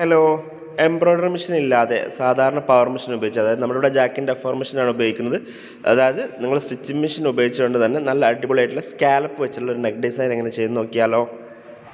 Hello embroidery machine ഇല്ലാതെ സാധാരണ power machine ഉപയോഗിച്ച് അതായത് നമ്മളിവിടെ ജാക്കിന്റെ എഫോർ മെഷീനാണ് ഉപയോഗിക്കുന്നത്. അതായത് നിങ്ങൾ സ്റ്റിച്ചിങ് മെഷീൻ ഉപയോഗിച്ചുകൊണ്ട് തന്നെ നല്ല അടിപൊളിയായിട്ടുള്ള സ്കാലപ്പ് വെച്ചുള്ള ഒരു നെക്ക് ഡിസൈൻ എങ്ങനെ ചെയ്ത് നോക്കിയാലോ.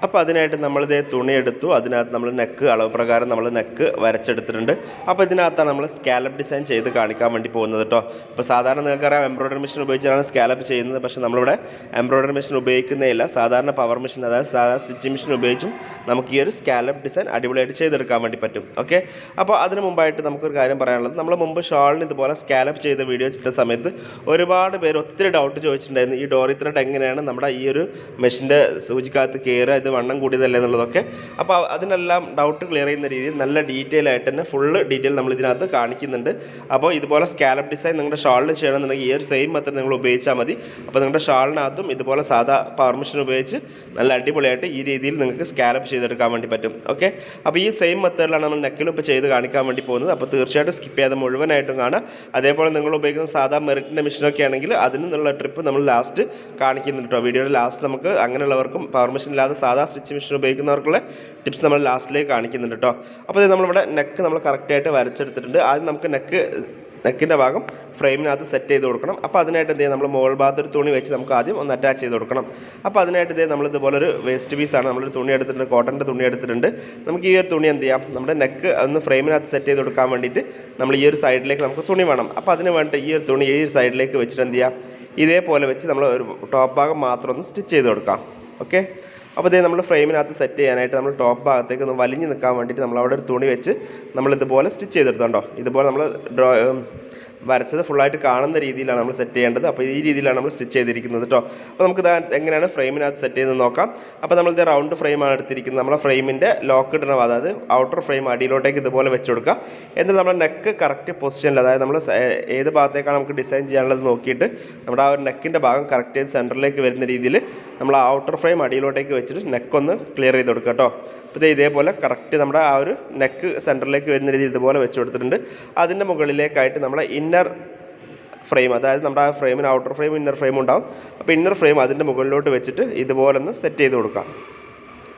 അപ്പോൾ അതിനായിട്ട് നമ്മളിതേ തുണി എടുത്തു അതിനകത്ത് നമ്മൾ നെക്ക് അളവ് പ്രകാരം നമ്മൾ നെക്ക് വരച്ചെടുത്തിട്ടുണ്ട്. അപ്പോൾ ഇതിനകത്താണ് നമ്മൾ സ്കാലപ്പ് ഡിസൈൻ ചെയ്ത് കാണിക്കാൻ വേണ്ടി പോകുന്നത് കേട്ടോ ഇപ്പോൾ സാധാരണ നിങ്ങൾക്കറിയാം എംബ്രോയ്ഡറി മെഷീൻ ഉപയോഗിച്ചാണ് സ്കാലപ്പ് ചെയ്യുന്നത്. പക്ഷേ നമ്മളിവിടെ എംബ്രോയ്ഡറി മെഷീൻ ഉപയോഗിക്കുന്നേയില്ല. സാധാരണ പവർ മെഷീൻ അതായത് സാധാരണ സ്റ്റിച്ചിങ് മെഷീൻ ഉപയോഗിച്ചും നമുക്ക് ഈ ഒരു സ്കാലപ്പ് ഡിസൈൻ അടിപൊളിയായിട്ട് ചെയ്തെടുക്കാൻ വേണ്ടി പറ്റും. ഓക്കെ അപ്പോൾ അതിന് മുമ്പായിട്ട് നമുക്കൊരു കാര്യം പറയാനുള്ളത്. നമ്മൾ മുമ്പ് ഷാളിന് ഇതുപോലെ സ്കാലപ്പ് ചെയ്ത വീഡിയോ ചെയ്ത സമയത്ത് ഒരുപാട് പേര് ഒത്തിരി ഡൗട്ട് ചോദിച്ചിട്ടുണ്ടായിരുന്നു. ഈ ഡോറി ത്രെഡ് എങ്ങനെയാണ് നമ്മുടെ ഈ ഒരു മെഷീന്റെ സൂചിക്കകത്ത് കയറുക ഇത് വണ്ണം കൂടിയതല്ലേ എന്നുള്ളതൊക്കെ. അപ്പോൾ അതിനെല്ലാം ഡൗട്ട് ക്ലിയർ ചെയ്യുന്ന രീതിയിൽ നല്ല ഡീറ്റെയിൽ ആയിട്ട് തന്നെ ഫുള്ള് ഡീറ്റെയിൽ നമ്മൾ ഇതിനകത്ത് കാണിക്കുന്നുണ്ട്. അപ്പോൾ ഇതുപോലെ സ്കാലപ്പ് ഡിസൈൻ നിങ്ങളുടെ ഷാളിൽ ചെയ്യണമെന്നുണ്ടെങ്കിൽ ഈ ഒരു സെയിം മെത്തഡ് നിങ്ങൾ ഉപയോഗിച്ചാൽ മതി. അപ്പോൾ നിങ്ങളുടെ ഷാളിനകത്തും ഇതുപോലെ സാധാ പവർമിഷൻ ഉപയോഗിച്ച് നല്ല അടിപൊളിയായിട്ട് ഈ രീതിയിൽ നിങ്ങൾക്ക് സ്കാലപ്പ് ചെയ്തെടുക്കാൻ വേണ്ടി പറ്റും. ഓക്കെ അപ്പോൾ ഈ സെയിം മെത്തേഡിലാണ് നമ്മൾ നെക്കിലും ഇപ്പോൾ ചെയ്ത് കാണിക്കാൻ വേണ്ടി പോകുന്നത്. അപ്പോൾ തീർച്ചയായിട്ടും സ്കിപ്പ് ചെയ്യാതെ മുഴുവനായിട്ടും കാണാം. അതേപോലെ നിങ്ങൾ ഉപയോഗിക്കുന്ന സാധാ മെറിറ്റിന്റെ മെഷീനൊക്കെ ആണെങ്കിൽ അതിനുള്ള ട്രിപ്പ് നമ്മൾ ലാസ്റ്റ് കാണിക്കുന്നുണ്ട് കേട്ടോ വീഡിയോയുടെ ലാസ്റ്റ് നമുക്ക് അങ്ങനെയുള്ളവർക്കും പെർമിഷൻ മെഷീൻ ഇല്ലാതെ സാധാ സ്റ്റിച്ച് മെഷീൻ ഉപയോഗിക്കുന്നവർക്കുള്ള ടിപ്സ് നമ്മൾ ലാസ്റ്റിലേക്ക് കാണിക്കുന്നുണ്ട് കേട്ടോ. അപ്പോൾ ഇത് നമ്മളിവിടെ നെക്ക് നമ്മൾ കറക്റ്റായിട്ട് വരച്ചെടുത്തിട്ടുണ്ട്. ആദ്യം നമുക്ക് നെക്ക് നെക്കിന്റെ ഭാഗം ഫ്രെയിമിനകത്ത് സെറ്റ് ചെയ്ത് കൊടുക്കണം. അപ്പോൾ അതിനായിട്ട് എന്ത് നമ്മൾ മുകൾ ഭാഗത്ത് ഒരു തുണി വെച്ച് നമുക്ക് ആദ്യം ഒന്ന് അറ്റാച്ച് ചെയ്ത് കൊടുക്കണം. അപ്പോൾ അതിനായിട്ട് ഇതേ നമ്മൾ ഇതുപോലെ ഒരു വേസ്റ്റ് പീസാണ് നമ്മളൊരു തുണി എടുത്തിട്ടുണ്ട് കോട്ടന്റെ തുണി എടുത്തിട്ടുണ്ട്. നമുക്ക് ഈ ഒരു തുണി എന്ത് ചെയ്യാം? നമ്മുടെ നെക്ക് ഒന്ന് ഫ്രെയിമിനകത്ത് സെറ്റ് ചെയ്ത് കൊടുക്കാൻ വേണ്ടിയിട്ട് നമ്മൾ ഈ ഒരു സൈഡിലേക്ക് നമുക്ക് തുണി വേണം. അപ്പോൾ അതിന് വേണ്ടിയിട്ട് ഈ ഒരു തുണി ഈ ഒരു സൈഡിലേക്ക് വെച്ചിട്ട് എന്ത് ചെയ്യാം? ഇതേപോലെ വെച്ച് നമ്മൾ ഒരു ടോപ്പ് ഭാഗം മാത്രം ഒന്ന് സ്റ്റിച്ച് ചെയ്ത് കൊടുക്കാം. ഓക്കെ അപ്പോൾ ഇതേ നമ്മൾ ഫ്രെയിമിനകത്ത് സെറ്റ് ചെയ്യാനായിട്ട് നമ്മൾ ടോപ്പ് ഭാഗത്തേക്ക് ഒന്ന് വലിഞ്ഞ് നിൽക്കാൻ വേണ്ടിയിട്ട് നമ്മൾ അവിടെ ഒരു തുണി വെച്ച് നമ്മളിതുപോലെ സ്റ്റിച്ച് ചെയ്തെടുത്തോണ്ടോ? ഇതുപോലെ നമ്മൾ ഡ്രോ വരച്ചത് ഫുള്ളായിട്ട് കാണുന്ന രീതിയിലാണ് നമ്മൾ സെറ്റ് ചെയ്യേണ്ടത്. അപ്പോൾ ഈ രീതിയിലാണ് നമ്മൾ സ്റ്റിച്ച് ചെയ്തിരിക്കുന്നത് കേട്ടോ അപ്പോൾ നമുക്ക് ഇത് എങ്ങനെയാണ് ഫ്രെയിമിനകത്ത് സെറ്റ് ചെയ്ത് നോക്കാം. അപ്പോൾ നമ്മളിത് റൗണ്ട് ഫ്രെയിമാണ് എടുത്തിരിക്കുന്നത്. നമ്മളെ ഫ്രെയിമിന്റെ ലോക്ക് ഇടണം. അതായത് ഔട്ടർ ഫ്രെയിം അടിയിലോട്ടേക്ക് ഇതുപോലെ വെച്ച് കൊടുക്കുക. എന്നിട്ട് നമ്മുടെ നെക്ക് കറക്റ്റ് പൊസിഷനിൽ അതായത് നമ്മൾ ഏത് ഭാഗത്തേക്കാണ് നമുക്ക് ഡിസൈൻ ചെയ്യാനുള്ളത് നോക്കിയിട്ട് നമ്മുടെ ആ ഒരു നെക്കിന്റെ ഭാഗം കറക്റ്റ് ചെയ്ത് സെന്ററിലേക്ക് വരുന്ന രീതിയിൽ നമ്മൾ ഔട്ടർ ഫ്രെയിം അടിയിലോട്ടേക്ക് വെച്ചിട്ട് നെക്കൊന്ന് ക്ലിയർ ചെയ്ത് കൊടുക്കുക കേട്ടോ അപ്പോൾ ഇത് ഇതേപോലെ കറക്റ്റ് നമ്മുടെ ആ ഒരു നെക്ക് സെന്ററിലേക്ക് വരുന്ന രീതിയിൽ ഇതുപോലെ വെച്ച് കൊടുത്തിട്ടുണ്ട്. അതിന്റെ മുകളിലേക്കായിട്ട് നമ്മുടെ ഇന്നർ ഫ്രെയിം അതായത് നമ്മുടെ ആ ഫ്രെയിമിന് ഔട്ടർ ഫ്രെയിം ഇന്നർ ഫ്രെയിം ഉണ്ടാവും. അപ്പോൾ ഇന്നർ ഫ്രെയിം അതിന്റെ മുകളിലോട്ട് വെച്ചിട്ട് ഇതുപോലെ ഒന്ന് സെറ്റ് ചെയ്ത് കൊടുക്കാം.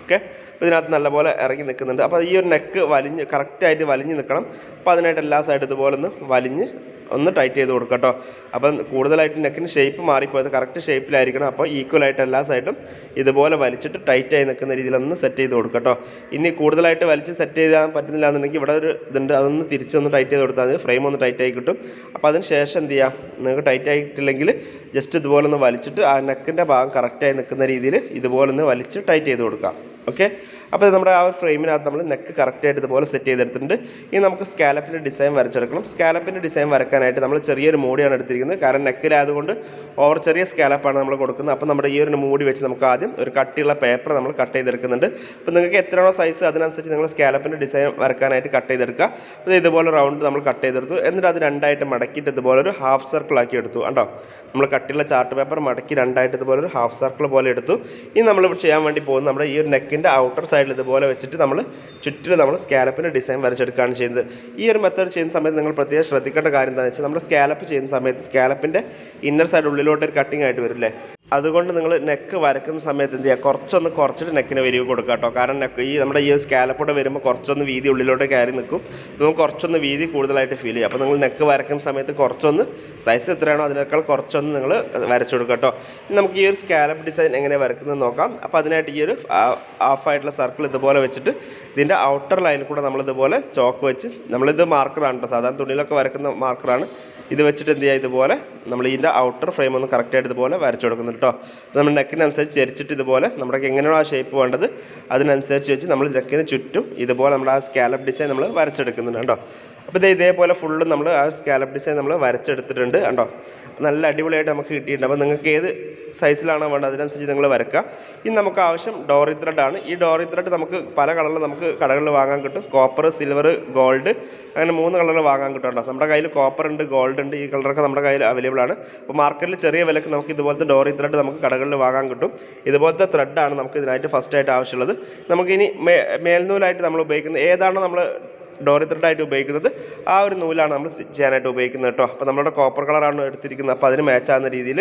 ഓക്കെ അപ്പോൾ ഇതിനകത്ത് നല്ലപോലെ ഇറങ്ങി നിൽക്കുന്നുണ്ട്. അപ്പോൾ ഈ ഒരു നെക്ക് വലിഞ്ഞ് കറക്റ്റായിട്ട് വലിഞ്ഞ് നിൽക്കണം. അപ്പോൾ അതിനായിട്ട് എല്ലാ സൈഡും ഇതുപോലെ ഒന്ന് വലിഞ്ഞ് ഒന്ന് ടൈറ്റ് ചെയ്ത് കൊടുക്കുക കേട്ടോ. അപ്പം കൂടുതലായിട്ട് നെക്കിന് ഷേപ്പ് മാറിപ്പോയത് കറക്റ്റ് ഷേപ്പിലായിരിക്കണം അപ്പോൾ ഈക്വലായിട്ട് എല്ലാ സൈഡും ഇതുപോലെ വലിച്ചിട്ട് ടൈറ്റായി നിൽക്കുന്ന രീതിയിൽ ഒന്ന് സെറ്റ് ചെയ്ത് കൊടുക്കുക കേട്ടോ. ഇനി കൂടുതലായിട്ട് വലിച്ച് സെറ്റ് ചെയ്യാൻ പറ്റുന്നില്ല എന്നുണ്ടെങ്കിൽ ഇവിടെ ഒരു ഇതുണ്ട്. അതൊന്ന് തിരിച്ചൊന്ന് ടൈറ്റ് ചെയ്ത് കൊടുത്താൽ മതി. ഫ്രെയിം ഒന്ന് ടൈറ്റ് ആയി കിട്ടും. അപ്പോൾ അതിന് ശേഷം എന്ത് ചെയ്യാം? നിങ്ങൾക്ക് ടൈറ്റ് ആയിട്ടില്ലെങ്കിൽ ജസ്റ്റ് ഇതുപോലെ ഒന്ന് വലിച്ചിട്ട് ആ നെക്കിന്റെ ഭാഗം കറക്റ്റായി നിൽക്കുന്ന രീതിയിൽ ഇതുപോലെ ഒന്ന് വലിച്ച് ടൈറ്റ് ചെയ്ത് കൊടുക്കാം. ഓക്കെ? അപ്പോൾ നമ്മുടെ ആ ഒരു ഫ്രെയിമിനകത്ത് നമ്മൾ നെക്ക് കറക്റ്റായിട്ട് ഇതുപോലെ സെറ്റ് ചെയ്തെടുത്തിട്ടുണ്ട്. ഇനി നമുക്ക് സ്കാലപ്പിന്റെ ഡിസൈൻ വരച്ചെടുക്കണം. സ്കാലപ്പിന്റെ ഡിസൈൻ വരക്കാനായിട്ട് നമ്മൾ ചെറിയൊരു മൂടിയാണ് എടുത്തിരിക്കുന്നത്. കാരണം നെക്കിലായതുകൊണ്ട് ഓവർ ചെറിയ സ്കാലപ്പാണ് നമ്മൾ കൊടുക്കുന്നത്. അപ്പോൾ നമ്മുടെ ഈ ഒരു മൂടി വെച്ച് നമുക്ക് ആദ്യം ഒരു കട്ടിയുള്ള പേപ്പർ നമ്മൾ കട്ട് ചെയ്തെടുക്കുന്നുണ്ട്. അപ്പോൾ നിങ്ങൾക്ക് എത്രയാണോ സൈസ് അതിനനുസരിച്ച് നിങ്ങൾ സ്കാലപ്പിന്റെ ഡിസൈൻ വരക്കാനായിട്ട് കട്ട് ചെയ്തെടുക്കുക. അപ്പോൾ ഇതുപോലെ റൗണ്ട് നമ്മൾ കട്ട് ചെയ്തെടുത്തു. എന്നിട്ട് അത് രണ്ടായിട്ട് മടക്കിയിട്ട് ഇതുപോലെ ഒരു ഹാഫ് സർക്കിൾ ആക്കി എടുത്തു. കണ്ടോ? നമ്മൾ കട്ടിയുള്ള ചാർട്ട് പേപ്പർ മടക്കി രണ്ടായിട്ട് ഇതുപോലെ ഒരു ഹാഫ് സർക്കിൾ പോലെ എടുത്തു. ഇനി നമ്മൾ ചെയ്യാൻ വേണ്ടി പോകുന്നത് നമ്മുടെ ഈ ഒരു നെക്കിന്റെ ഔട്ടർ സൈഡിൽ ഇതുപോലെ വെച്ചിട്ട് നമ്മൾ ചുറ്റിൽ നമ്മൾ സ്കാലപ്പിന്റെ ഡിസൈൻ വരച്ചെടുക്കുകയാണ് ചെയ്യുന്നത്. ഈ ഒരു മെത്തേഡ് ചെയ്യുന്ന സമയത്ത് നിങ്ങൾ പ്രത്യേകം ശ്രദ്ധിക്കേണ്ട കാര്യം എന്താണെന്ന് വെച്ചാൽ നമ്മൾ സ്കാലപ്പ് ചെയ്യുന്ന സമയത്ത് സ്കാലപ്പിന്റെ ഇന്നർ സൈഡ് ഉള്ളിലോട്ട് ഒരു കട്ടിങ് ആയിട്ട് വരില്ലേ? അതുകൊണ്ട് നിങ്ങൾ നെക്ക് വരക്കുന്ന സമയത്ത് എന്ത് ചെയ്യുക കുറച്ചൊന്ന് കുറച്ചിട്ട് നെക്കിന് വരിവ് കൊടുക്കുക കേട്ടോ കാരണം നെക്ക് ഈ നമ്മുടെ ഈ സ്കാലപ്പോടെ വരുമ്പോൾ കുറച്ചൊന്ന് വീതി ഉള്ളിലോട്ട് കയറി നിൽക്കും. നമുക്ക് കുറച്ചൊന്ന് വീതി കൂടുതലായിട്ട് ഫീൽ ചെയ്യും. അപ്പോൾ നിങ്ങൾ നെക്ക് വരക്കുന്ന സമയത്ത് കുറച്ചൊന്ന് സൈസ് എത്രയാണോ അതിനേക്കാൾ കുറച്ചൊന്ന് നിങ്ങൾ വരച്ചു കൊടുക്കുക കേട്ടോ നമുക്ക് ഈ ഒരു സ്കാലപ്പ് ഡിസൈൻ എങ്ങനെ വരക്കുന്നത് നോക്കാം. അപ്പോൾ അതിനായിട്ട് ഈ ഒരു ഹാഫ് ആയിട്ടുള്ള സർക്കിൾ ഇതുപോലെ വെച്ചിട്ട് ഇതിന്റെ ഔട്ടർ ലൈനിൽ കൂടെ നമ്മൾ ഇതുപോലെ ചോക്ക് വെച്ച് നമ്മളിത് മാർക്കറാണ് കേട്ടോ സാധാരണ തുണിയിലൊക്കെ വരക്കുന്ന മാർക്കറാണ് ഇത് വെച്ചിട്ട് എന്ത് ചെയ്യുക ഇതുപോലെ നമ്മൾ ഇതിന്റെ ഔട്ടർ ഫ്രെയിം ഒന്ന് കറക്റ്റായിട്ട് ഇതുപോലെ വരച്ചു കൊടുക്കുന്നുണ്ട്. കേട്ടോ. നമ്മൾ നെക്കിനനുസരിച്ച് ചരിച്ചിട്ട് ഇതുപോലെ നമ്മുടെ എങ്ങനെയാണോ ആ ഷേപ്പ് വേണ്ടത് അതിനനുസരിച്ച് വെച്ച് നമ്മൾ നെക്കിന് ചുറ്റും ഇതുപോലെ നമ്മൾ ആ സ്കാലപ്പ് ഡിസൈൻ നമ്മൾ വരച്ചെടുക്കുന്നുണ്ട് കേട്ടോ. അപ്പോൾ ഇത് ഇതേപോലെ ഫുള്ള് നമ്മൾ ആ സ്കാലപ്പ് ഡിസൈൻ നമ്മൾ വരച്ചെടുത്തിട്ടുണ്ട് കണ്ടോ? നല്ല അടിപൊളിയായിട്ട് നമുക്ക് കിട്ടിയിട്ടുണ്ട്. അപ്പോൾ നിങ്ങൾക്ക് ഏത് സൈസിലാണോ വേണ്ടത് അതിനനുസരിച്ച് നിങ്ങൾ വരക്കുക ഇനി നമുക്ക് ആവശ്യം ഡോറി ത്രെഡ് ആണ്. ഈ ഡോറി ത്രെഡ് നമുക്ക് പല കളറിൽ നമുക്ക് കടകളിൽ വാങ്ങാൻ കിട്ടും. കോപ്പർ സിൽവർ ഗോൾഡ് അങ്ങനെ മൂന്ന് കളറിൽ വാങ്ങാൻ കിട്ടും കേട്ടോ നമ്മുടെ കയ്യിൽ കോപ്പർ ഉണ്ട് ഗോൾഡ് ഉണ്ട് ഈ കളറൊക്കെ നമ്മുടെ കയ്യിൽ അവൈലബിൾ ആണ്. അപ്പോൾ മാർക്കറ്റിൽ ചെറിയ വിലക്ക് നമുക്ക് ഇതുപോലത്തെ ഡോറി ത്രെഡ് നമുക്ക് കടകളിൽ വാങ്ങാൻ കിട്ടും. ഇതുപോലത്തെ ത്രെഡാണ് നമുക്ക് ഇതിനായിട്ട് ഫസ്റ്റ് ആയിട്ട് ആവശ്യമുള്ളത്. നമുക്കിനി മേൽനൂലായിട്ട് നമ്മൾ ഉപയോഗിക്കുന്നത് ഏതാണ് നമ്മൾ ഡോറി ത്രെഡായിട്ട് ഉപയോഗിക്കുന്നത് ആ ഒരു നൂലാണ് നമ്മൾ സ്റ്റിച്ച് ചെയ്യാനായിട്ട് ഉപയോഗിക്കുന്നത് കേട്ടോ. അപ്പോൾ നമ്മുടെ കോപ്പർ കളറാണ് എടുത്തിരിക്കുന്നത്. അപ്പോൾ അതിന് മാച്ചാകുന്ന രീതിയിൽ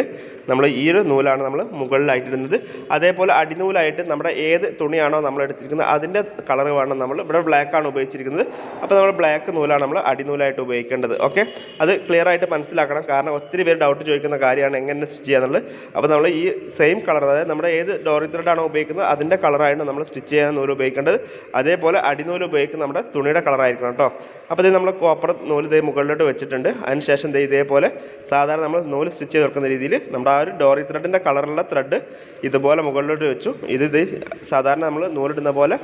നമ്മൾ ഈ ഒരു നൂലാണ് നമ്മൾ മുകളിലായിട്ട് ഇടുന്നത്. അതേപോലെ അടിനൂലായിട്ട് നമ്മുടെ ഏത് തുണിയാണോ നമ്മൾ എടുത്തിരിക്കുന്നത് അതിന്റെ കളർ വേണം നമ്മൾ. ഇവിടെ ബ്ലാക്കാണ് ഉപയോഗിച്ചിരിക്കുന്നത്. അപ്പോൾ നമ്മൾ ബ്ലാക്ക് നൂലാണ് നമ്മൾ അടിനൂലായിട്ട് ഉപയോഗിക്കേണ്ടത്. ഓക്കെ അത് ക്ലിയർ ആയിട്ട് മനസ്സിലാക്കണം. കാരണം ഒത്തിരി പേര് ഡൗട്ട് ചോദിക്കുന്ന കാര്യമാണ് എങ്ങനെ സ്റ്റിച്ച് ചെയ്യാന്നുള്ളത്. അപ്പോൾ നമ്മൾ ഈ സെയിം കളർ അതായത് നമ്മുടെ ഏത് ഡോറി ത്രെഡാണോ ഉപയോഗിക്കുന്നത് അതിന്റെ കളറായിട്ട് നമ്മൾ സ്റ്റിച്ച് ചെയ്യാൻ നൂൽ ഉപയോഗിക്കേണ്ടത്. അതേപോലെ അടിനൂൽ ഉപയോഗിക്കുന്ന നമ്മുടെ തുണിയുടെ കളറായിരിക്കണം കേട്ടോ അപ്പോൾ ഇത് നമ്മൾ കോപ്പർ നൂൽ ഇതേ മുകളിലോട്ട് വെച്ചിട്ടുണ്ട്. അതിനുശേഷം ദേ ഇതേപോലെ സാധാരണ നമ്മൾ നൂൽ സ്റ്റിച്ച് ചെയ്ത് തുറക്കുന്ന രീതിയിൽ നമ്മുടെ ആ ഒരു ഡോറി ത്രെഡിന്റെ കളറുള്ള ത്രെഡ് ഇതുപോലെ മുകളിലോട്ട് വെച്ചു. ഇത് ഇത് സാധാരണ നമ്മൾ നൂലിടുന്ന പോലെ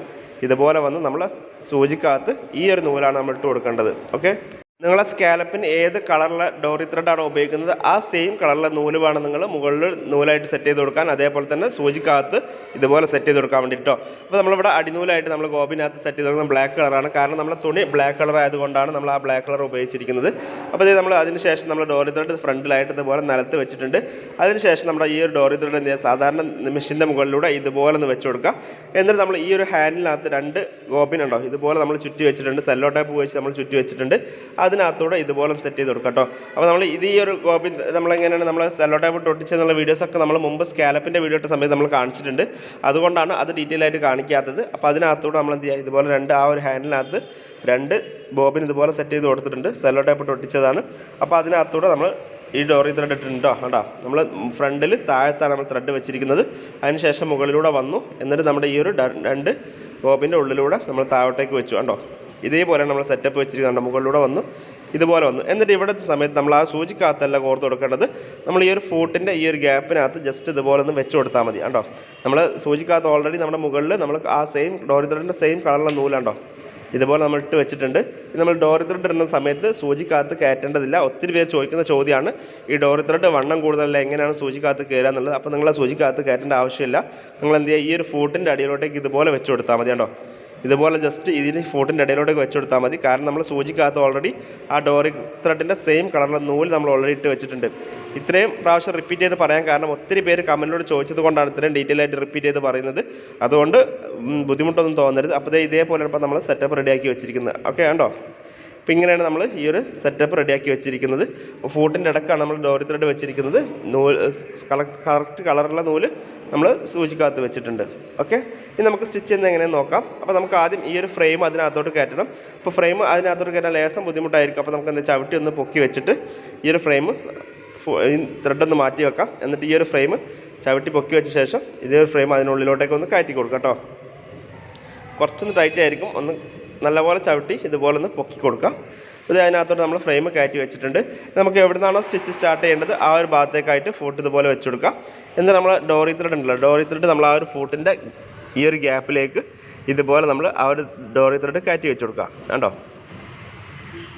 ഇതുപോലെ വന്ന് നമ്മൾ സൂചിക്കകത്ത് ഈ ഒരു നൂലാണ് നമ്മൾ ഇട്ട് കൊടുക്കേണ്ടത്. ഓക്കെ നിങ്ങളെ സ്കാലപ്പിന് ഏത് കളറിലെ ഡോറി ത്രെഡാണ് ഉപയോഗിക്കുന്നത് ആ സെയിം കളറിലെ നൂൽ വേണം നിങ്ങൾ മുകളിൽ നൂലായിട്ട് സെറ്റ് ചെയ്ത് കൊടുക്കാൻ അതേപോലെ തന്നെ സൂചിക്കകത്ത് ഇതുപോലെ സെറ്റ് ചെയ്ത് കൊടുക്കാൻ വേണ്ടിയിട്ടോ അപ്പോൾ നമ്മളിവിടെ അടിനൂലായിട്ട് നമ്മൾ ഗോപിനകത്ത് സെറ്റ് ചെയ്ത് കൊടുക്കുന്നത് ബ്ലാക്ക് കളറാണ് കാരണം നമ്മളെ തുണി ബ്ലാക്ക് കളർ ആയതുകൊണ്ടാണ് നമ്മൾ ആ ബ്ലാക്ക് കളർ ഉപയോഗിച്ചിരിക്കുന്നത്. അപ്പോൾ ഇത് നമ്മൾ അതിനുശേഷം നമ്മൾ ഡോറി ത്രെഡ് ഫ്രണ്ടിലായിട്ട് ഇതുപോലെ നിലത്ത് വെച്ചിട്ടുണ്ട്. അതിനുശേഷം നമ്മുടെ ഈ ഒരു ഡോറി ത്രെഡ് എന്ത് സാധാരണ മെഷീന്റെ മുകളിലൂടെ ഇതുപോലെ ഒന്ന് വെച്ച് കൊടുക്കുക. എന്നിട്ട് നമ്മൾ ഈ ഒരു ഹാൻഡിനകത്ത് രണ്ട് ഗോപിനുണ്ടോ ഇതുപോലെ നമ്മൾ ചുറ്റി വെച്ചിട്ടുണ്ട്. സെല്ലോ ടൈപ്പ് വെച്ച് നമ്മൾ ചുറ്റി വെച്ചിട്ടുണ്ട്. അതിനകത്തൂടെ ഇതുപോലെ സെറ്റ് ചെയ്ത് കൊടുക്കാം കേട്ടോ. അപ്പോൾ നമ്മൾ ഇത് ഈ ഒരു കോപ്പി നമ്മളെങ്ങനെയാണ് നമ്മൾ സെല്ലോ ടൈപ്പ് ഒട്ടിച്ചെന്നുള്ള വീഡിയോസൊക്കെ നമ്മൾ മുമ്പ് സ്കാലപ്പിന്റെ വീഡിയോ ഇട്ട സമയത്ത് നമ്മൾ കാണിച്ചിട്ടുണ്ട്. അതുകൊണ്ടാണ് അത് ഡീറ്റെയിൽ ആയിട്ട് കാണിക്കാത്തത്. അപ്പോൾ അതിനകത്തൂടെ നമ്മൾ എന്ത് ചെയ്യുക ഇതുപോലെ രണ്ട് ആ ഒരു ഹാൻഡിനകത്ത് രണ്ട് ബോബിൻ ഇതുപോലെ സെറ്റ് ചെയ്ത് കൊടുത്തിട്ടുണ്ട്. സെല്ലോ ടൈപ്പ് ഒട്ടിച്ചതാണ് അപ്പോൾ അതിനകത്തൂടെ നമ്മൾ ഈ ഡോറി ത്രെഡ് ഇട്ടിട്ടുണ്ടോ കേട്ടോ. നമ്മൾ ഫ്രണ്ടിൽ താഴത്താണ് നമ്മൾ ത്രെഡ് വെച്ചിരിക്കുന്നത്. അതിനുശേഷം മുകളിലൂടെ വന്നു. എന്നിട്ട് നമ്മുടെ ഈ ഒരു രണ്ട് ബോബിന്റെ ഉള്ളിലൂടെ നമ്മൾ താഴോട്ടേക്ക് വെച്ചു. കണ്ടോ? ഇതേപോലെ നമ്മൾ സെറ്റപ്പ് വെച്ചിരിക്കുന്നുണ്ട് മുകളിലൂടെ വന്നു. ഇതുപോലെ വന്നു. എന്നിട്ട് ഇവിടെ സമയത്ത് നമ്മൾ ആ സൂചിക്കകത്തല്ല കോർത്ത് കൊടുക്കേണ്ടത് നമ്മൾ ഈ ഒരു ഫൂട്ടിന്റെ ഈ ഒരു ഗ്യാപ്പിനകത്ത് ജസ്റ്റ് ഇതുപോലെ ഒന്ന് വെച്ച് കൊടുത്താൽ മതി. കണ്ടോ നമ്മൾ സൂചിക്കകത്ത് ഓൾറെഡി നമ്മുടെ മുകളിൽ നമ്മൾ ആ സെയിം ഡോറി ത്രെഡിന്റെ സെയിം കളറിലെ നൂലുണ്ടോ ഇതുപോലെ നമ്മൾ ഇട്ട് വെച്ചിട്ടുണ്ട്. നമ്മൾ ഡോറി ത്രെഡ് ഇടുന്ന സമയത്ത് സൂചിക്കകത്ത് കയറ്റേണ്ടതില്ല. ഒത്തിരി പേര് ചോദിക്കുന്ന ചോദ്യമാണ് ഈ ഡോറി ത്രെഡ് വണ്ണം കൂടുതലല്ല എങ്ങനെയാണ് സൂചിക്കകത്ത് കയറുക എന്നുള്ളത്? അപ്പോൾ നിങ്ങൾ സൂചിക്കകത്ത് കയറ്റേണ്ട ആവശ്യമില്ല. നിങ്ങൾ എന്ത് ചെയ്യുക ഈ ഒരു ഫൂട്ടിന്റെ അടിയിലോട്ടേക്ക് ഇതുപോലെ വെച്ച് കൊടുത്താൽ മതി കേട്ടോ ഇതുപോലെ ജസ്റ്റ് ഇതിന് ഫോട്ടിന്റെ ഇടയിലോട്ടേക്ക് വെച്ച് കൊടുത്താൽ മതി. കാരണം നമ്മൾ സൂചിക്കകത്ത് ഓൾറെഡി ആ ഡോറി ത്രെഡിന്റെ സെയിം കളറിലെ നൂൽ നമ്മൾ ഓൾറെഡി ഇട്ട് വെച്ചിട്ടുണ്ട്. ഇത്രയും പ്രാവശ്യം റിപ്പീറ്റ് ചെയ്ത് പറയാൻ കാരണം ഒത്തിരി പേര് കമന്റിനോട് ചോദിച്ചത് കൊണ്ടാണ് ഇത്രയും ഡീറ്റെയിൽ ആയിട്ട് റിപ്പീറ്റ് ചെയ്ത് പറയുന്നത്. അതുകൊണ്ട് ബുദ്ധിമുട്ടൊന്നും തോന്നരുത്. അപ്പോൾ ഇതേപോലെ ഇപ്പോൾ നമ്മൾ സെറ്റപ്പ് റെഡിയാക്കി വെച്ചിരിക്കുന്നത്. ഓക്കെ കണ്ടോ? അപ്പോൾ ഇങ്ങനെയാണ് നമ്മൾ ഈ ഒരു സെറ്റപ്പ് റെഡിയാക്കി വെച്ചിരിക്കുന്നത്. ഫൂട്ടിന്റെ ഇടക്കാണ് നമ്മൾ ഡോറി ത്രെഡ് വെച്ചിരിക്കുന്നത്. നൂൽ കറക്റ്റ് കളറുള്ള നൂൽ നമ്മൾ സൂചിക്കകത്ത് വെച്ചിട്ടുണ്ട്. ഓക്കെ ഇനി നമുക്ക് സ്റ്റിച്ച് ചെയ്യുന്നത് എങ്ങനെയെന്ന് നോക്കാം. അപ്പോൾ നമുക്ക് ആദ്യം ഈ ഒരു ഫ്രെയിം അതിനകത്തോട്ട് കയറ്റണം. അപ്പോൾ ഫ്രെയിം അതിനകത്തോട്ട് കയറ്റാൻ ലേശം ബുദ്ധിമുട്ടായിരിക്കും. അപ്പോൾ നമുക്ക് എന്താ ചവിട്ടി ഒന്ന് പൊക്കി വെച്ചിട്ട് ഈ ഒരു ഫ്രെയിം ത്രെഡ് ഒന്ന് മാറ്റി വെക്കാം. എന്നിട്ട് ഈ ഒരു ഫ്രെയിം ചവിട്ടി പൊക്കി വെച്ച ശേഷം ഇതേ ഒരു ഫ്രെയിം അതിനുള്ളിലോട്ടേക്ക് ഒന്ന് കയറ്റി കൊടുക്കാം കേട്ടോ. കുറച്ചൊന്ന് ടൈറ്റ് ആയിരിക്കും. ഒന്ന് നല്ലപോലെ ചവിട്ടി ഇതുപോലെ ഒന്ന് പൊക്കി കൊടുക്കാം. ഇത് അതിനകത്തോട്ട് നമ്മൾ ഫ്രെയിം കയറ്റി വെച്ചിട്ടുണ്ട്. നമുക്ക് എവിടെ നിന്നാണോ സ്റ്റിച്ച് സ്റ്റാർട്ട് ചെയ്യേണ്ടത് ആ ഒരു ഭാഗത്തേക്കായിട്ട് ഫൂട്ട് ഇതുപോലെ വെച്ച് കൊടുക്കാം. എന്നിട്ട് നമ്മൾ ഡോറി ത്രെഡ് ഉണ്ടല്ലോ ഡോറി ത്രെഡ് നമ്മൾ ആ ഒരു ഫൂട്ടിന്റെ ഈ ഒരു ഗ്യാപ്പിലേക്ക് ഇതുപോലെ നമ്മൾ ആ ഒരു ഡോറി ത്രെഡ് കയറ്റി വെച്ച് കൊടുക്കാം. കണ്ടോ?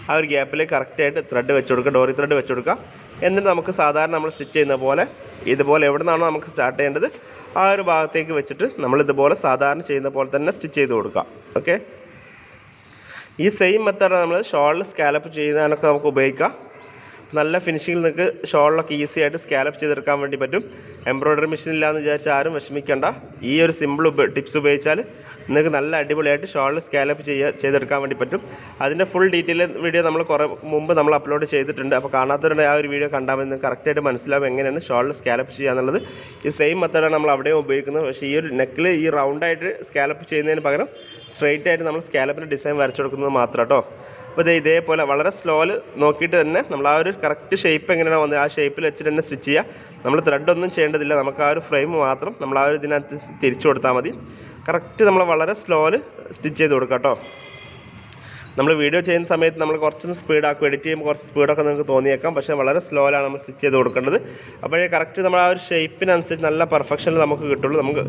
ആ ഒരു ഗ്യാപ്പിലേക്ക് കറക്റ്റായിട്ട് ത്രെഡ് വെച്ച് കൊടുക്കുക ഡോറി ത്രെഡ് വെച്ച് കൊടുക്കുക എന്നിട്ട് നമുക്ക് സാധാരണ നമ്മൾ സ്റ്റിച്ച് ചെയ്യുന്ന പോലെ ഇതുപോലെ എവിടെ നിന്നാണോ നമുക്ക് സ്റ്റാർട്ട് ചെയ്യേണ്ടത് ആ ഒരു ഭാഗത്തേക്ക് വെച്ചിട്ട് നമ്മൾ ഇതുപോലെ സാധാരണ ചെയ്യുന്ന പോലെ തന്നെ സ്റ്റിച്ച് ചെയ്ത് കൊടുക്കുക ഓക്കെ ഈ സെയിം മെത്തേഡ് നമ്മൾ ഷോളിൽ സ്കാലപ്പ് ചെയ്യുന്നതിനൊക്കെ നമുക്ക് ഉപയോഗിക്കാം. നല്ല ഫിനിഷിങ്ങിൽ നിങ്ങൾക്ക് ഷോളിലൊക്കെ ഈസി ആയിട്ട് സ്കാലപ്പ് ചെയ്തെടുക്കാൻ വേണ്ടി പറ്റും. എംബ്രോയ്ഡറി മെഷീൻ ഇല്ലാന്ന് വിചാരിച്ച് ആരും വിഷമിക്കേണ്ട. ഈ ഒരു സിമ്പിൾ ടിപ്സ് ഉപയോഗിച്ചാൽ നിങ്ങൾക്ക് നല്ല അടിപൊളിയായിട്ട് ഷോളിൽ സ്കാലപ്പ് ചെയ്യുക ചെയ്തെടുക്കാൻ വേണ്ടി പറ്റും. അതിന്റെ ഫുൾ ഡീറ്റെയിൽ വീഡിയോ നമ്മൾ കുറേ മുമ്പ് നമ്മൾ അപ്ലോഡ് ചെയ്തിട്ടുണ്ട്. അപ്പോൾ കാണാത്തവരുടെ ആ ഒരു വീഡിയോ കണ്ടാൽ മതി കറക്റ്റായിട്ട് മനസ്സിലാവും എങ്ങനെയാണ് ഷോളിൽ സ്കാലപ്പ് ചെയ്യുക എന്നുള്ളത്. ഈ സെയിം മെത്തേഡാണ് നമ്മൾ അവിടെയും ഉപയോഗിക്കുന്നത്. പക്ഷേ ഈ ഒരു നെക്കിൽ ഈ റൗണ്ടായിട്ട് സ്കാലപ്പ് ചെയ്യുന്നതിന് പകരം സ്ട്രെയിറ്റ് ആയിട്ട് നമ്മൾ സ്കാലപ്പിന്റെ ഡിസൈൻ വരച്ചു കൊടുക്കുന്നത് മാത്രം കേട്ടോ അപ്പോൾ ഇത് ഇതേപോലെ വളരെ സ്ലോയിൽ നോക്കിയിട്ട് തന്നെ നമ്മൾ ആ ഒരു കറക്റ്റ് ഷേപ്പ് എങ്ങനെയാണ് വന്നത് ആ ഷേപ്പിൽ വെച്ചിട്ട് തന്നെ സ്റ്റിച്ച് ചെയ്യുക നമ്മൾ ത്രെഡ് ഒന്നും ചെയ്യേണ്ടതില്ല. നമുക്ക് ആ ഒരു ഫ്രെയിം മാത്രം നമ്മൾ ആ ഒരു ഇതിനകത്ത് തിരിച്ചു കൊടുത്താൽ മതി. കറക്റ്റ് നമ്മൾ വളരെ സ്ലോയിൽ സ്റ്റിച്ച് ചെയ്ത് കൊടുക്കാം കേട്ടോ. നമ്മൾ വീഡിയോ ചെയ്യുന്ന സമയത്ത് നമ്മൾ കുറച്ചൊന്ന് സ്പീഡാക്കും എഡിറ്റ് ചെയ്യുമ്പോൾ കുറച്ച് സ്പീഡൊക്കെ നിങ്ങൾക്ക് തോന്നിയേക്കാം. പക്ഷേ വളരെ സ്ലോയിലാണ് നമ്മൾ സ്റ്റിച്ച് ചെയ്ത് കൊടുക്കേണ്ടത്. അപ്പോഴേ കറക്റ്റ് നമ്മൾ ആ ഒരു ഷേപ്പിനനുസരിച്ച് നല്ല പെർഫെക്ഷനിൽ നമുക്ക് കിട്ടുള്ളൂ. നമുക്ക്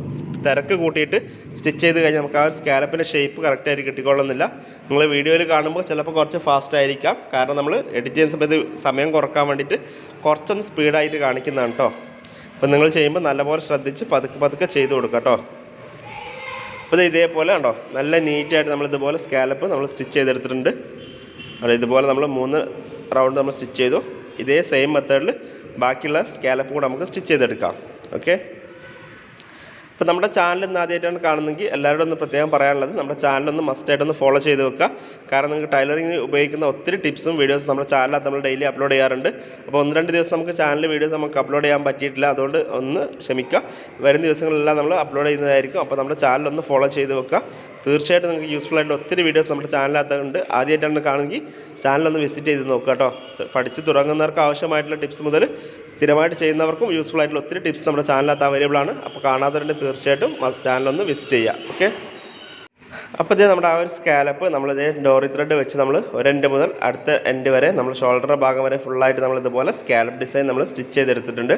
തിരക്ക് കൂട്ടിയിട്ട് സ്റ്റിച്ച് ചെയ്ത് കഴിഞ്ഞാൽ നമുക്ക് ആ ഒരു സ്കാലപ്പിന്റെ ഷേപ്പ് കറക്റ്റായിട്ട് കിട്ടിക്കൊള്ളുന്നില്ല. നിങ്ങൾ വീഡിയോയിൽ കാണുമ്പോൾ ചിലപ്പോൾ കുറച്ച് ഫാസ്റ്റ് ആയിരിക്കാം. കാരണം നമ്മൾ എഡിറ്റ് ചെയ്യുന്ന സമയത്ത് സമയം കുറയ്ക്കാൻ വേണ്ടിയിട്ട് കുറച്ചൊന്ന് സ്പീഡായിട്ട് കാണിക്കുന്നതാണ് കേട്ടോ അപ്പോൾ നിങ്ങൾ ചെയ്യുമ്പോൾ നല്ലപോലെ ശ്രദ്ധിച്ച് പതുക്കെ പതുക്കെ ചെയ്ത് കൊടുക്കുക കേട്ടോ അപ്പോൾ ഇത് ഇതേപോലെ ഉണ്ടോ നല്ല നീറ്റായിട്ട് നമ്മൾ ഇതുപോലെ സ്കാലപ്പ് നമ്മൾ സ്റ്റിച്ച് ചെയ്തെടുത്തിട്ടുണ്ട്. അവിടെ ഇതുപോലെ നമ്മൾ മൂന്ന് റൗണ്ട് നമ്മൾ സ്റ്റിച്ച് ചെയ്തു. ഇതേ സെയിം മെത്തേഡിൽ ബാക്കിയുള്ള സ്കാലപ്പ് കൂടെ നമുക്ക് സ്റ്റിച്ച് ചെയ്തെടുക്കാം. ഓക്കെ അപ്പോൾ നമ്മുടെ ചാനൽ ഇന്ന് ആദ്യമായിട്ടാണ് കാണുന്നെങ്കിൽ എല്ലാവരോടും ഒന്ന് പ്രത്യേകം പറയാനുള്ളത് നമ്മുടെ ചാനലൊന്ന് മസ്റ്റായിട്ടൊന്ന് ഫോളോ ചെയ്ത് വെക്കുക. കാരണം നിങ്ങൾക്ക് ടൈലറിംഗ് ഉപയോഗിക്കുന്ന ഒത്തിരി ടിപ്സും വീഡിയോസും നമ്മുടെ ചാനലിനകത്ത് നമ്മൾ ഡെയിലി അപ്ലോഡ് ചെയ്യാറുണ്ട്. അപ്പോൾ ഒന്ന് രണ്ട് ദിവസം നമുക്ക് ചാനൽ വീഡിയോസ് നമുക്ക് അപ്ലോഡ് ചെയ്യാൻ പറ്റിയിട്ടില്ല. അതുകൊണ്ട് ഒന്ന് ക്ഷമിക്കുക. വരും ദിവസങ്ങളിലെല്ലാം നമ്മൾ അപ്ലോഡ് ചെയ്യുന്നതായിരിക്കും. അപ്പോൾ നമ്മുടെ ചാനലൊന്ന് ഫോളോ ചെയ്ത് വെക്കുക. തീർച്ചയായിട്ടും നിങ്ങൾക്ക് യൂസ്ഫുൾ ആയിട്ട് ഒത്തിരി വീഡിയോസ് നമ്മുടെ ചാനലിനകത്തുണ്ട്. ആദ്യമായിട്ടാണ് കാണുമെങ്കിൽ ചാനലൊന്ന് വിസിറ്റ് ചെയ്ത് നോക്കുക കേട്ടോ. പഠിച്ച് തുടങ്ങുന്നവർക്ക് ആവശ്യമായിട്ടുള്ള ടിപ്സ് മുതൽ സ്ഥിരമായിട്ട് ചെയ്യുന്നവർക്കും യൂസ്ഫുൾ ആയിട്ടുള്ള ഒത്തിരി ടിപ്സ് നമ്മുടെ ചാനലിനകത്ത് അവൈലബിൾ ആണ്. അപ്പോൾ കാണാത്തവരുണ്ട് തീർച്ചയായിട്ടും ചാനലൊന്ന് വിസിറ്റ് ചെയ്യുക. ഓക്കെ അപ്പോൾ ഇതേ നമ്മുടെ ആ ഒരു സ്കാലപ്പ് നമ്മളിതേ ഡോറി ത്രെഡ് വെച്ച് നമ്മൾ ഒരു എൻഡ് മുതൽ അടുത്ത എൻഡ് വരെ നമ്മൾ ഷോൾഡർ ഭാഗം വരെ ഫുള്ളായിട്ട് നമ്മൾ ഇതുപോലെ സ്കാലപ്പ് ഡിസൈൻ നമ്മൾ സ്റ്റിച്ച് ചെയ്തെടുത്തിട്ടുണ്ട്.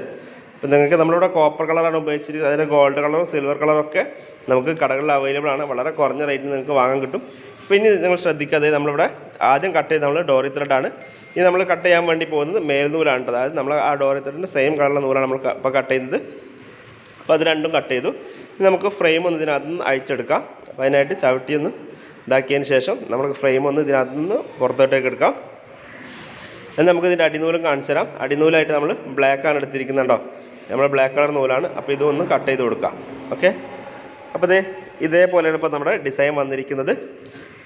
അപ്പോൾ നിങ്ങൾക്ക് നമ്മളിവിടെ കോപ്പർ കളറാണ് ഉപയോഗിച്ചിരിക്കുന്നത്. അതിന് ഗോൾഡ് കളറും സിൽവർ കളറും ഒക്കെ നമുക്ക് കടകളിൽ അവൈലബിൾ ആണ്. വളരെ കുറഞ്ഞ റേറ്റിന് നിങ്ങൾക്ക് വാങ്ങാൻ കിട്ടും. പിന്നെ നിങ്ങൾ ശ്രദ്ധിക്കുക അതായത് നമ്മളിവിടെ ആദ്യം കട്ട് ചെയ്ത് നമ്മൾ ഡോറി ത്രെഡാണ് ഇനി നമ്മൾ കട്ട് ചെയ്യാൻ വേണ്ടി പോകുന്നത് മേൽനൂലാണ് അതായത് നമ്മൾ ആ ഡോറി ത്രെഡിന്റെ സെയിം കളറിലെ നൂലാണ് നമ്മൾ ഇപ്പോൾ കട്ട് ചെയ്യുന്നത് അപ്പോൾ അത് രണ്ടും കട്ട് ചെയ്തു. ഇനി നമുക്ക് ഫ്രെയിം ഒന്ന് ഇതിനകത്ത് നിന്ന് അയച്ചെടുക്കാം അപ്പോൾ അതിനായിട്ട് ചവിട്ടി ഒന്ന് ഇതാക്കിയതിന് ശേഷം നമുക്ക് ഫ്രെയിം ഒന്ന് ഇതിനകത്ത് നിന്ന് പുറത്തോട്ടേക്ക് എടുക്കാം. എന്നാൽ നമുക്ക് ഇതിന്റെ അടിനൂലും കാണിച്ചു തരാം അടിനൂലായിട്ട് നമ്മൾ ബ്ലാക്കാണ് എടുത്തിരിക്കുന്നുണ്ടോ നമ്മൾ ബ്ലാക്ക് കളർ നൂലാണ്. അപ്പോൾ ഇതൊന്ന് കട്ട് ചെയ്ത് കൊടുക്കാം. ഓക്കെ അപ്പോൾ ഇതേ ഇതേപോലെയാണ് ഇപ്പോൾ നമ്മുടെ ഡിസൈൻ വന്നിരിക്കുന്നത്.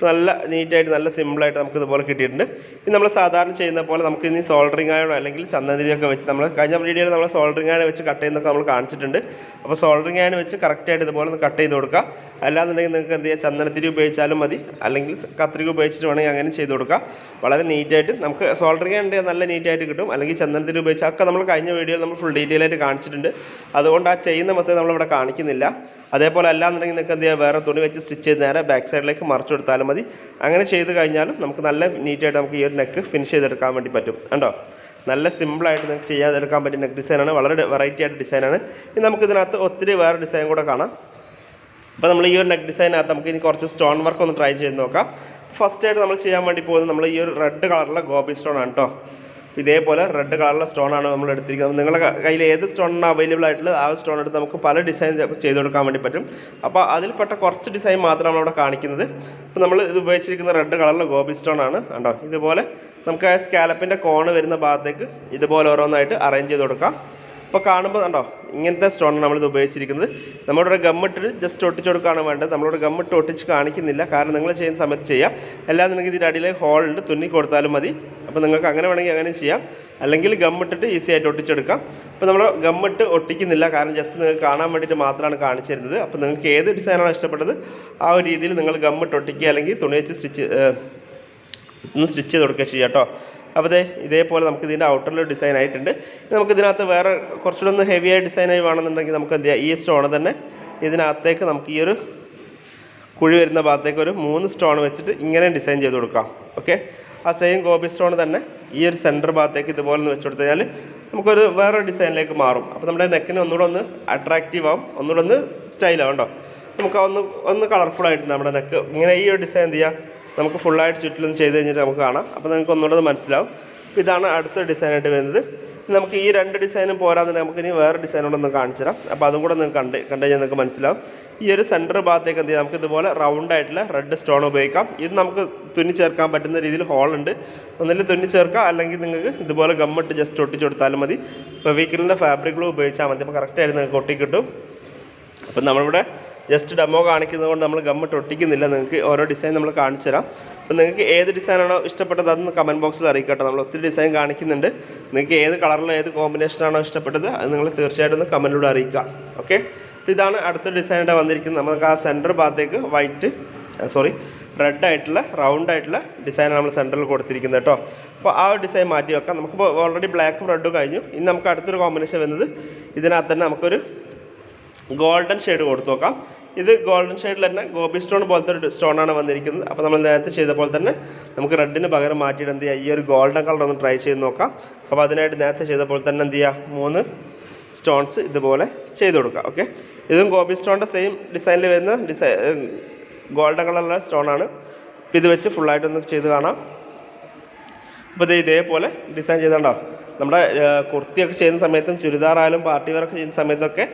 നല്ല നീറ്റായിട്ട് നല്ല സിമ്പിളായിട്ട് നമുക്ക് ഇതുപോലെ കിട്ടിയിട്ടുണ്ട്. ഇനി നമ്മൾ സാധാരണ ചെയ്യുന്ന പോലെ നമുക്ക് ഇനി സോൾഡറിങ് ആയോ അല്ലെങ്കിൽ ചന്ദനതിരിയൊക്കെ വെച്ച് നമ്മൾ കഴിഞ്ഞ വീഡിയോയിൽ നമ്മൾ സോൾഡറിങ് ആയ വെച്ച് കട്ട് ചെയ്യുന്നൊക്കെ നമ്മൾ കാണിച്ചിട്ടുണ്ട്. അപ്പോൾ സോൾഡറിങ് ആയ വെച്ച് കറക്റ്റായിട്ട് ഇതുപോലെ ഒന്ന് കട്ട് ചെയ്ത് കൊടുക്കുക. അല്ലാന്നുണ്ടെങ്കിൽ നിങ്ങൾക്ക് എന്ത് ചെയ്യുക ചന്ദനത്തിരി ഉപയോഗിച്ചാലും മതി. അല്ലെങ്കിൽ കത്രിക ഉപയോഗിച്ചിട്ട് വേണമെങ്കിൽ അങ്ങനെ ചെയ്ത് കൊടുക്കുക. വളരെ നീറ്റായിട്ട് നമുക്ക് സോൾഡറിങ് ഉണ്ടെങ്കിൽ നല്ല നീറ്റായിട്ട് കിട്ടും. അല്ലെങ്കിൽ ചന്ദനത്തിരി ഉപയോഗിച്ച് ഒക്കെ നമ്മൾ കഴിഞ്ഞ വീഡിയോയിൽ നമ്മൾ ഫുൾ ഡീറ്റെയിൽ ആയിട്ട് കാണിച്ചിട്ടുണ്ട്. അതുകൊണ്ട് ആ ചെയ്യുന്ന മൊത്തം നമ്മളിവിടെ കാണിക്കുന്നില്ല. അതേപോലെ അല്ലാന്നുണ്ടെങ്കിൽ നിങ്ങൾക്ക് എന്ത് ചെയ്യുക വേറെ തുണി വെച്ച് സ്റ്റിച്ച് ചെയ്ത് നേരെ ബാക്ക് സൈഡിലേക്ക് മറിച്ചു കൊടുത്താലും മതി. അങ്ങനെ ചെയ്ത് കഴിഞ്ഞാലും നമുക്ക് നല്ല നീറ്റായിട്ട് നമുക്ക് ഈ ഒരു നെക്ക് ഫിനിഷ് ചെയ്തെടുക്കാൻ വേണ്ടി പറ്റും. കണ്ടോ? നല്ല സിമ്പിളായിട്ട് നിങ്ങൾക്ക് ചെയ്യാതെടുക്കാൻ പറ്റിയ നെക്ക് ഡിസൈനാണ് വളരെ വെറൈറ്റി ആയിട്ട് ഡിസൈനാണ് ഇനി നമുക്ക് ഇതിനകത്ത് ഒത്തിരി വേറെ ഡിസൈൻ കൂടെ കാണാം. അപ്പോൾ നമ്മൾ ഈ ഒരു നെക്ക് ഡിസൈനകത്ത് നമുക്ക് ഇനി കുറച്ച് സ്റ്റോൺ വർക്ക് ഒന്ന് ട്രൈ ചെയ്ത് നോക്കാം. ഫസ്റ്റ് ആയിട്ട് നമ്മൾ ചെയ്യാൻ വേണ്ടി പോകുന്നത് നമ്മൾ ഈ ഒരു റെഡ് കളറിലെ ഗോബി സ്റ്റോൺ ആണ് കേട്ടോ ഇതേപോലെ റെഡ് കളറുള്ള സ്റ്റോൺ ആണ് നമ്മൾ എടുത്തിരിക്കുന്നത്. നിങ്ങളുടെ കയ്യിൽ ഏത് സ്റ്റോണാണ് അവൈലബിൾ ആയിട്ടുള്ളത് ആ സ്റ്റോൺ എടുത്ത് നമുക്ക് പല ഡിസൈൻ ചെയ്ത് കൊടുക്കാൻ വേണ്ടി പറ്റും. അപ്പോൾ അതിൽപ്പെട്ട കുറച്ച് ഡിസൈൻ മാത്രമാണ് അവിടെ കാണിക്കുന്നത്. അപ്പോൾ നമ്മൾ ഇത് ഉപയോഗിച്ചിരിക്കുന്ന റെഡ് കളറിലെ ഗോബി സ്റ്റോൺ ആണ്. കണ്ടോ? ഇതുപോലെ നമുക്ക് സ്കാലപ്പിന്റെ കോണ് വരുന്ന ഭാഗത്തേക്ക് ഇതുപോലെ ഓരോന്നായിട്ട് അറേഞ്ച് ചെയ്ത് കൊടുക്കാം. ഇപ്പോൾ കാണുമ്പോൾ കണ്ടോ ഇങ്ങനത്തെ സ്റ്റോണാണ് നമ്മളിത് ഉപയോഗിച്ചിരിക്കുന്നത്. നമ്മളിവിടെ ഗമ്മിട്ട് ജസ്റ്റ് ഒട്ടിച്ച് കൊടുക്കുകയാണ് വേണ്ടത്. നമ്മളിവിടെ ഗമ്മിട്ട് ഒട്ടിച്ച് കാണിക്കുന്നില്ല. കാരണം നിങ്ങൾ ചെയ്യുന്ന സമയത്ത് ചെയ്യാം. അല്ലാതെ നിങ്ങൾക്ക് ഇതിന്റെ അടിയിൽ ഹോളുണ്ട് തുന്നി കൊടുത്താലും മതി. അപ്പോൾ നിങ്ങൾക്ക് അങ്ങനെ വേണമെങ്കിൽ അങ്ങനെ ചെയ്യാം. അല്ലെങ്കിൽ ഗമ്മിട്ടിട്ട് ഈസി ആയിട്ട് ഒട്ടിച്ചെടുക്കാം. അപ്പോൾ നമ്മൾ ഗമ്മിട്ട് ഒട്ടിക്കുന്നില്ല. കാരണം ജസ്റ്റ് നിങ്ങൾക്ക് കാണാൻ വേണ്ടിയിട്ട് മാത്രമാണ് കാണിച്ചു തരുന്നത് അപ്പോൾ നിങ്ങൾക്ക് ഏത് ഡിസൈനാണ് ഇഷ്ടപ്പെട്ടത് ആ ഒരു രീതിയിൽ നിങ്ങൾ ഗമ്മിട്ട് ഒട്ടിക്കുക അല്ലെങ്കിൽ തുണി വെച്ച് സ്റ്റിച്ച് ഒന്ന് സ്റ്റിച്ച് ചെയ്ത് കൊടുക്കുക ചെയ്യാം കേട്ടോ അപ്പോൾ ദേ ഇതേപോലെ നമുക്ക് ഇതിന്റെ ഔട്ടറിൽ ഡിസൈൻ ആയിട്ടുണ്ട്. നമുക്ക് ഇതിനകത്ത് വേറെ കുറച്ചുകൂടെ ഒന്ന് ഹെവി ആയി ഡിസൈനായി വേണമെന്നുണ്ടെങ്കിൽ നമുക്ക് എന്ത് ചെയ്യാം? ഈ സ്റ്റോൺ തന്നെ ഇതിനകത്തേക്ക് നമുക്ക് ഈ ഒരു കുഴി വരുന്ന ഭാഗത്തേക്ക് ഒരു മൂന്ന് സ്റ്റോൺ വെച്ചിട്ട് ഇങ്ങനെ ഡിസൈൻ ചെയ്ത് കൊടുക്കാം. ഓക്കെ ആ സെയിം ഗോപി സ്റ്റോൺ തന്നെ ഈ ഒരു സെന്റർ ഭാഗത്തേക്ക് ഇതുപോലെ വെച്ച് കൊടുത്തു കഴിഞ്ഞാൽ നമുക്കൊരു വേറെ ഡിസൈനിലേക്ക് മാറും. അപ്പോൾ നമ്മുടെ നെക്കിന് ഒന്നുകൂടെ ഒന്ന് അട്രാക്റ്റീവ് ആവും. ഒന്നുകൂടെ ഒന്ന് സ്റ്റൈലാവും കേട്ടോ. നമുക്ക് ഒന്ന് ഒന്ന് കളർഫുൾ ആയിട്ടുണ്ട് നമ്മുടെ നെക്ക് ഇങ്ങനെ ഈ ഒരു ഡിസൈൻ എന്ത് ചെയ്യാം? നമുക്ക് ഫുള്ളായിട്ട് ചുറ്റിലും ചെയ്ത് കഴിഞ്ഞിട്ട് നമുക്ക് കാണാം. അപ്പോൾ നിങ്ങൾക്ക് ഒന്നുകൂടെ മനസ്സിലാവും. ഇതാണ് അടുത്ത ഡിസൈനായിട്ട് വരുന്നത്. നമുക്ക് ഈ രണ്ട് ഡിസൈനും പോരാതെ നമുക്ക് ഇനി വേറെ ഡിസൈൻ കൂടെ ഒന്ന് കാണിച്ചു തരാം. അപ്പോൾ അതും കൂടെ നിങ്ങൾക്ക് കണ്ട് കണ്ടു കഴിഞ്ഞാൽ നിങ്ങൾക്ക് മനസ്സിലാവും. ഈ ഒരു സെന്റർ ഭാഗത്തേക്ക് എന്ത് ചെയ്യാം? നമുക്ക് ഇതുപോലെ റൗണ്ട് ആയിട്ടുള്ള റെഡ് സ്റ്റോൺ ഉപയോഗിക്കാം. ഇത് നമുക്ക് തുന്നി ചേർക്കാൻ പറ്റുന്ന രീതിയിൽ ഹോളുണ്ട് ഒന്നിൽ തുന്നി ചേർക്കാം അല്ലെങ്കിൽ നിങ്ങൾക്ക് ഇതുപോലെ ഗമ്മിട്ട് ജസ്റ്റ് ഒട്ടിച്ച് കൊടുത്താലും മതി. ഫെവിക്കലിന്റെ ഫാബ്രിക് ഉപയോഗിച്ചാൽ മതി. അപ്പോൾ കറക്റ്റായിട്ട് നിങ്ങൾക്ക് ഒട്ടിക്കിട്ടും അപ്പം നമ്മളിവിടെ ജസ്റ്റ് ഡെമോ കാണിക്കുന്നത് കൊണ്ട് നമ്മൾ ഗമ്മിട്ട് ഒട്ടിക്കുന്നില്ല. നിങ്ങൾക്ക് ഓരോ ഡിസൈൻ നമ്മൾ കാണിച്ചു തരാം. അപ്പം നിങ്ങൾക്ക് ഏത് ഡിസൈനാണോ ഇഷ്ടപ്പെട്ടത് അതൊന്ന് കമന്റ് ബോക്സിൽ അറിയിക്കട്ടെ. നമ്മൾ ഒത്തിരി ഡിസൈൻ കാണിക്കുന്നുണ്ട്. നിങ്ങൾക്ക് ഏത് കളറിലോ ഏത് കോമ്പിനേഷനാണോ ഇഷ്ടപ്പെട്ടത് അത് നിങ്ങൾ തീർച്ചയായിട്ടും ഒന്ന് കമന്റിലൂടെ അറിയിക്കുക. ഓക്കെ അപ്പോൾ ഇതാണ് അടുത്ത ഡിസൈനായിട്ട് വന്നിരിക്കുന്നത്. നമുക്ക് ആ സെന്റർ ഭാഗത്തേക്ക് വൈറ്റ് സോറി റെഡ് ആയിട്ടുള്ള റൗണ്ട് ആയിട്ടുള്ള ഡിസൈനാണ് നമ്മൾ സെന്ററിൽ കൊടുത്തിരിക്കുന്നത് കേട്ടോ. അപ്പോൾ ആ ഡിസൈൻ മാറ്റി വെക്കാം. നമുക്കിപ്പോൾ ഓൾറെഡി ബ്ലാക്കും റെഡും കഴിഞ്ഞു. ഇനി നമുക്ക് അടുത്തൊരു കോമ്പിനേഷൻ വരുന്നത് ഇതിനകത്ത് തന്നെ നമുക്കൊരു ഗോൾഡൻ ഷെയ്ഡ് കൊടുത്തു നോക്കാം. ഇത് ഗോൾഡൻ ഷെയ്ഡിൽ തന്നെ ഗോപി സ്റ്റോൺ പോലത്തെ ഒരു സ്റ്റോണാണ് വന്നിരിക്കുന്നത്. അപ്പോൾ നമ്മൾ നേരത്തെ ചെയ്ത പോലെ തന്നെ നമുക്ക് റെഡിന് പകരം മാറ്റിയിട്ട് എന്ത് ചെയ്യുക? ഈ ഒരു ഗോൾഡൻ കളർ ഒന്ന് ട്രൈ ചെയ്ത് നോക്കാം. അപ്പോൾ അതിനായിട്ട് നേരത്തെ ചെയ്ത പോലെ തന്നെ എന്ത് ചെയ്യുക? മൂന്ന് സ്റ്റോൺസ് ഇതുപോലെ ചെയ്ത് കൊടുക്കുക. ഓക്കെ? ഇതും ഗോപി സ്റ്റോണിന്റെ സെയിം ഡിസൈനിൽ വരുന്ന ഡിസൈൻ ഗോൾഡൻ കളറിലുള്ള സ്റ്റോണാണ് അപ്പോൾ ഇത് വെച്ച് ഫുള്ളായിട്ടൊന്ന് ചെയ്ത് കാണാം. അപ്പോൾ ഇത് ഇതേപോലെ ഡിസൈൻ ചെയ്തോണ്ടോ നമ്മുടെ കുർത്തിയൊക്കെ ചെയ്യുന്ന സമയത്തും ചുരിദാറായാലും പാർട്ടി വർക്ക് ചെയ്യുന്ന സമയത്തൊക്കെ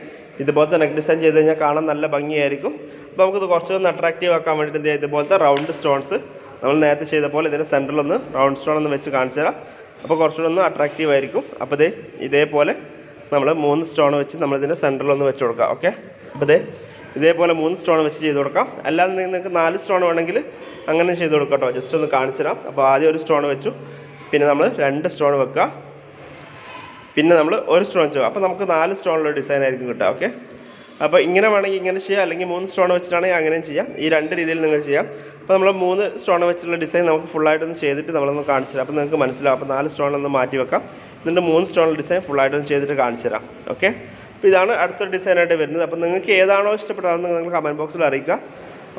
ഇതുപോലത്തെ നെക്ക് ഡിസൈൻ ചെയ്ത് കഴിഞ്ഞാൽ കാണാൻ നല്ല ഭംഗിയായിരിക്കും. അപ്പോൾ നമുക്കിത് കുറച്ചൊന്ന് അട്രാക്റ്റീവ് ആക്കാൻ വേണ്ടിയിട്ട് ഇതുപോലത്തെ റൗണ്ട് സ്റ്റോൺസ് നമ്മൾ നേരത്തെ ചെയ്ത പോലെ ഇതിന്റെ സെന്ററിലൊന്ന് റൗണ്ട് സ്റ്റോൺ ഒന്ന് വെച്ച് കാണിച്ചു തരാം. അപ്പോൾ കുറച്ചുകൂടെ ഒന്ന് അട്രാക്റ്റീവ് ആയിരിക്കും. അപ്പോൾ ഇതേ ഇതേപോലെ നമ്മൾ മൂന്ന് സ്റ്റോൺ വെച്ച് നമ്മളിതിന്റെ സെന്ററിലൊന്ന് വെച്ച് കൊടുക്കാം. ഓക്കെ അപ്പോൾ ഇതേ ഇതേപോലെ മൂന്ന് സ്റ്റോൺ വെച്ച് ചെയ്ത് കൊടുക്കാം. അല്ലാതെ നിങ്ങൾക്ക് നാല് സ്റ്റോൺ വേണമെങ്കിൽ അങ്ങനെ ചെയ്ത് കൊടുക്കാം കേട്ടോ. ജസ്റ്റ് ഒന്ന് കാണിച്ചു തരാം. അപ്പോൾ ആദ്യം ഒരു സ്റ്റോൺ വെച്ചു. പിന്നെ നമ്മൾ രണ്ട് സ്റ്റോൺ വെക്കുക. പിന്നെ നമ്മൾ ഒരു സ്റ്റോൺ ചെയ്യും അപ്പോൾ നമുക്ക് നാല് സ്റ്റോണുള്ള ഡിസൈൻ ആയിരിക്കും കിട്ടുക ഓക്കെ അപ്പോൾ ഇങ്ങനെ വേണമെങ്കിൽ ഇങ്ങനെ ചെയ്യാം അല്ലെങ്കിൽ മൂന്ന് സ്റ്റോൺ വെച്ചിട്ടാണെങ്കിൽ അങ്ങനെയും ചെയ്യാം. ഈ രണ്ട് രീതിയിൽ നിങ്ങൾ ചെയ്യാം. അപ്പോൾ നമ്മൾ മൂന്ന് സ്റ്റോൺ വെച്ചിട്ടുള്ള ഡിസൈൻ നമുക്ക് ഫുള്ളായിട്ടൊന്ന് ചെയ്തിട്ട് നമ്മളൊന്ന് കാണിച്ചു തരാം. അപ്പോൾ നിങ്ങൾക്ക് മനസ്സിലാവും. അപ്പോൾ നാല് സ്റ്റോൺ ഒന്ന് മാറ്റി വെക്കാം. എന്നിട്ട് മൂന്ന് സ്റ്റോണിൽ ഡിസൈൻ ഫുള്ളായിട്ടൊന്ന് ചെയ്തിട്ട് കാണിച്ചു തരാം ഓക്കെ അപ്പോൾ ഇതാണ് അടുത്തൊരു ഡിസൈനായിട്ട് വരുന്നത്. അപ്പോൾ നിങ്ങൾക്ക് ഏതാണോ ഇഷ്ടപ്പെട്ടത് അത് നിങ്ങൾ കമന്റ് ബോക്സിൽ അറിയിക്കുക.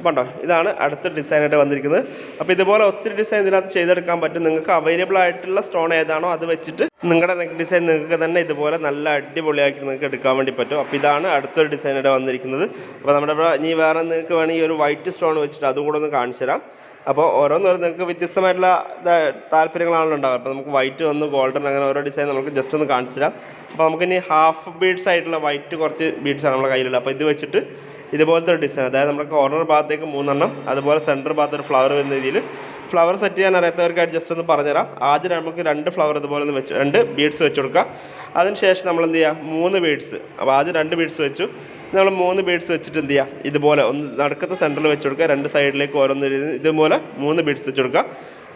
അപ്പോൾ ഉണ്ടോ ഇതാണ് അടുത്ത ഡിസൈനായിട്ട് വന്നിരിക്കുന്നത്. അപ്പോൾ ഇതുപോലെ ഒത്തിരി ഡിസൈൻ ഇതിനകത്ത് ചെയ്തെടുക്കാൻ പറ്റും. നിങ്ങൾക്ക് അവൈലബിൾ ആയിട്ടുള്ള സ്റ്റോൺ ഏതാണോ അത് വെച്ചിട്ട് നിങ്ങളുടെ നെക്ക് ഡിസൈൻ നിങ്ങൾക്ക് തന്നെ ഇതുപോലെ നല്ല അടിപൊളിയാക്കി നിങ്ങൾക്ക് എടുക്കാൻ വേണ്ടി പറ്റും. അപ്പോൾ ഇതാണ് അടുത്തൊരു ഡിസൈനായിട്ട് വന്നിരിക്കുന്നത്. അപ്പോൾ നമ്മുടെ ഇനി വേറെ നിങ്ങൾക്ക് വേണമെങ്കിൽ ഒരു വൈറ്റ് സ്റ്റോൺ വെച്ചിട്ട് അതും കൂടെ ഒന്ന് കാണിച്ചു തരാം. അപ്പോൾ ഓരോന്നോരോന്ന് നിങ്ങൾക്ക് വ്യത്യസ്തമായിട്ടുള്ള താല്പര്യങ്ങളാണല്ലോ ഉണ്ടാവുക. അപ്പോൾ നമുക്ക് വൈറ്റ് വന്ന് ഗോൾഡൻ അങ്ങനെ ഓരോ ഡിസൈൻ നമുക്ക് ജസ്റ്റ് ഒന്ന് കാണിച്ചു തരാം. അപ്പോൾ നമുക്കിനി ഹാഫ് ബീഡ്സ് ആയിട്ടുള്ള വൈറ്റ് കുറച്ച് ബീഡ്സാണ് നമ്മുടെ കയ്യിലുള്ളത്. അപ്പോൾ ഇത് വെച്ചിട്ട് ഇതുപോലത്തെ ഒരു ഡിസൈൻ അതായത് നമ്മുടെ കോർണർ ഭാഗത്തേക്ക് മൂന്നെണ്ണം അതുപോലെ സെന്റർ ഭാഗത്ത് ഒരു ഫ്ലവർ വരുന്ന രീതിയിൽ ഫ്ലവർ സെറ്റ് ചെയ്യാൻ അറിയാത്തവർക്കായിട്ട് ജസ്റ്റ് ഒന്ന് പറഞ്ഞുതരാം. ആദ്യം നമുക്ക് രണ്ട് ഫ്ലവർ ഇതുപോലെ ഒന്ന് വെച്ച് രണ്ട് ബീഡ്സ് വെച്ച് കൊടുക്കുക അതിനുശേഷം നമ്മൾ എന്ത് ചെയ്യുക മൂന്ന് ബീഡ്സ് അപ്പോൾ ആദ്യം രണ്ട് ബീഡ്സ് വെച്ചു. നമ്മൾ മൂന്ന് ബീഡ്സ് വെച്ചിട്ട് എന്ത് ചെയ്യുക ഇതുപോലെ ഒന്ന് നടുക്കത്തെ സെന്ററിൽ വെച്ച് കൊടുക്കുക. രണ്ട് സൈഡിലേക്ക് ഓരോന്ന് ഇതുപോലെ മൂന്ന് ബീഡ്സ് വെച്ച് കൊടുക്കുക.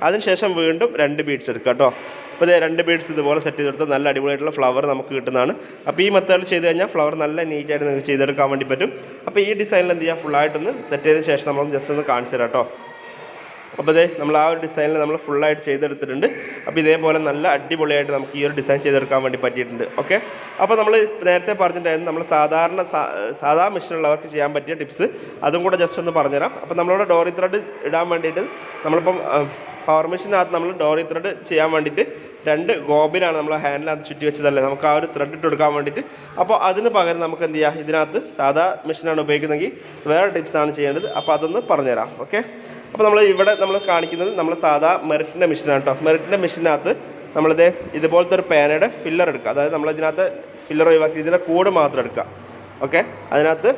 അതിനുശേഷം വീണ്ടും രണ്ട് ബീഡ്സ് എടുക്കുക കേട്ടോ. അപ്പോൾ ഇത് രണ്ട് ബീഡ്സ് ഇതുപോലെ സെറ്റ് ചെയ്തെടുത്താൽ നല്ല അടിപൊളിയായിട്ടുള്ള ഫ്ലവർ നമുക്ക് കിട്ടുന്നതാണ്. അപ്പോൾ ഈ മെത്തേഡ് ചെയ്ത് കഴിഞ്ഞാൽ ഫ്ലവർ നല്ല നീറ്റായിട്ട് നിങ്ങൾക്ക് ചെയ്തെടുക്കാൻ വേണ്ടി പറ്റും. അപ്പോൾ ഈ ഡിസൈനിൽ എന്ത് ചെയ്യുക ഫുള്ളായിട്ടൊന്ന് സെറ്റ് ചെയ്തതിന് ശേഷം നമ്മൾ ജസ്റ്റ് ഒന്ന് കാണിച്ചു തരാം കേട്ടോ അപ്പോൾ അതേ നമ്മൾ ആ ഒരു ഡിസൈനിൽ നമ്മൾ ഫുള്ളായിട്ട് ചെയ്തെടുത്തിട്ടുണ്ട്. അപ്പോൾ ഇതേപോലെ നല്ല അടിപൊളിയായിട്ട് നമുക്ക് ഈ ഒരു ഡിസൈൻ ചെയ്തെടുക്കാൻ വേണ്ടി പറ്റിയിട്ടുണ്ട്. ഓക്കെ അപ്പോൾ നമ്മൾ നേരത്തെ പറഞ്ഞിട്ടുണ്ടായിരുന്നു നമ്മൾ സാധാരണ സാധാ മെഷീനുള്ളവർക്ക് ചെയ്യാൻ പറ്റിയ ടിപ്സ്. അതും കൂടെ ജസ്റ്റ് ഒന്ന് പറഞ്ഞുതരാം. അപ്പോൾ നമ്മളിവിടെ ഡോറി ത്രെഡ് ഇടാൻ വേണ്ടിയിട്ട് നമ്മളിപ്പം പവർ മെഷീനകത്ത് നമ്മൾ ഡോറി ത്രെഡ് ചെയ്യാൻ വേണ്ടിയിട്ട് രണ്ട് ഗോബിനാണ് നമ്മൾ ഹാൻഡിലകത്ത് ചുറ്റി വെച്ചതല്ലേ? നമുക്ക് ആ ഒരു ത്രെഡ് ഇട്ട് കൊടുക്കാൻ വേണ്ടിയിട്ട്. അപ്പോൾ അതിന് പകരം നമുക്ക് എന്ത് ചെയ്യാം? ഇതിനകത്ത് സാധാ മെഷീനാണ് ഉപയോഗിക്കുന്നതെങ്കിൽ വേറെ ടിപ്സാണ് ചെയ്യേണ്ടത്. അപ്പോൾ അതൊന്ന് പറഞ്ഞുതരാം. ഓക്കെ അപ്പോൾ നമ്മൾ ഇവിടെ നമ്മൾ കാണിക്കുന്നത് നമ്മൾ സാധാ മെറിറ്റിന്റെ മെഷീനാണ് കേട്ടോ. മെറിറ്റിന്റെ മെഷീനകത്ത് നമ്മളിത് ഇതുപോലത്തെ ഒരു പേനയുടെ ഫില്ലർ എടുക്കുക. അതായത് നമ്മൾ ഇതിനകത്ത് ഫില്ലർ ഒഴിവാക്കി ഇതിന്റെ കൂട് മാത്രം എടുക്കുക. ഓക്കെ അതിനകത്ത്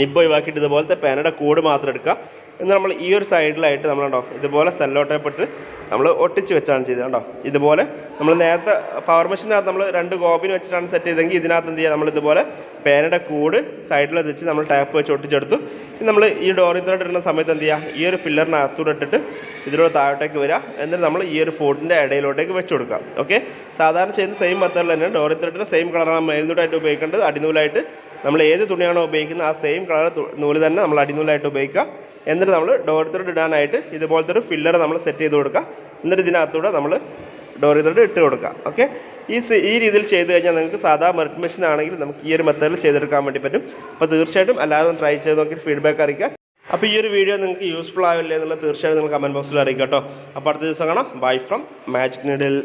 നിബ് ഒഴിവാക്കിയിട്ട് ഇതുപോലത്തെ പേനയുടെ കൂട് മാത്രം എടുക്കുക. എന്ന് നമ്മൾ ഈ ഒരു സൈഡിലായിട്ട് നമ്മൾ കണ്ടോ ഇതുപോലെ സെല്ലോ ടേപ്പ് ഇട്ട് നമ്മൾ ഒട്ടിച്ച് വെച്ചാണ് ചെയ്തത് കണ്ടോ. ഇതുപോലെ നമ്മൾ നേരത്തെ പവർ മെഷീനകത്ത് നമ്മൾ രണ്ട് ഗോബിന് വെച്ചിട്ടാണ് സെറ്റ് ചെയ്തെങ്കിൽ ഇതിനകത്ത് എന്ത് ചെയ്യുക നമ്മൾ ഇതുപോലെ പേനയുടെ കൂട് സൈഡിൽ വെച്ച് നമ്മൾ ടാപ്പ് വെച്ച് ഒട്ടിച്ചെടുത്തു. ഇനി നമ്മൾ ഈ ഡോറി തോട്ട് ഇടുന്ന സമയത്ത് എന്ത് ചെയ്യുക ഈ ഒരു ഫില്ലറിനകത്തൂടെ ഇട്ടിട്ട് ഇതിലൂടെ താഴോട്ടേക്ക് വരിക. എന്നിട്ട് നമ്മൾ ഈ ഒരു ഫോട്ടിന്റെ ഇടയിലോട്ടേക്ക് വെച്ച് കൊടുക്കാം ഓക്കെ സാധാരണ ചെയ്യുന്ന സെയിം മെത്തേഡിൽ തന്നെ ഡോറി ത്രെഡിന് സെയിം കളറാണ് മേൽനൂലായിട്ട് ഉപയോഗിക്കേണ്ടത്. അടിനൂലായിട്ട് നമ്മൾ ഏത് തുണിയാണോ ഉപയോഗിക്കുന്നത് ആ സെയിം കളർ നൂൽ തന്നെ നമ്മൾ അടിനൂലായിട്ട് ഉപയോഗിക്കുക. എന്നിട്ട് നമ്മൾ ഡോർ ത്രെഡ് ഇടാനായിട്ട് ഇതുപോലത്തെ ഒരു ഫില്ലർ നമ്മൾ സെറ്റ് ചെയ്ത് കൊടുക്കുക എന്നിട്ട് ഇതിനകത്തൂടെ നമ്മൾ ഡോർ ത്രെഡ് ഇട്ട് കൊടുക്കുക ഓക്കെ ഈ ഈ രീതിയിൽ ചെയ്ത് കഴിഞ്ഞാൽ നിങ്ങൾക്ക് സാധാ മെറിറ്റ് മെഷീൻ ആണെങ്കിൽ നമുക്ക് ഈ ഒരു മെത്തേഡിൽ ചെയ്തെടുക്കാൻ വേണ്ടി പറ്റും. അപ്പോൾ തീർച്ചയായിട്ടും എല്ലാവരും ട്രൈ ചെയ്ത് നോക്കി ഫീഡ്ബാക്ക് അറിയിക്കുക. അപ്പോൾ ഈ ഒരു വീഡിയോ നിങ്ങൾക്ക് യൂസ്ഫുൾ ആവില്ലേ എന്നുള്ളത് തീർച്ചയായിട്ടും നിങ്ങൾ കമന്റ് ബോക്സിൽ അറിയിക്കാം കേട്ടോ. അപ്പോൾ അടുത്ത ദിവസം കാണാം. Bye from magic needle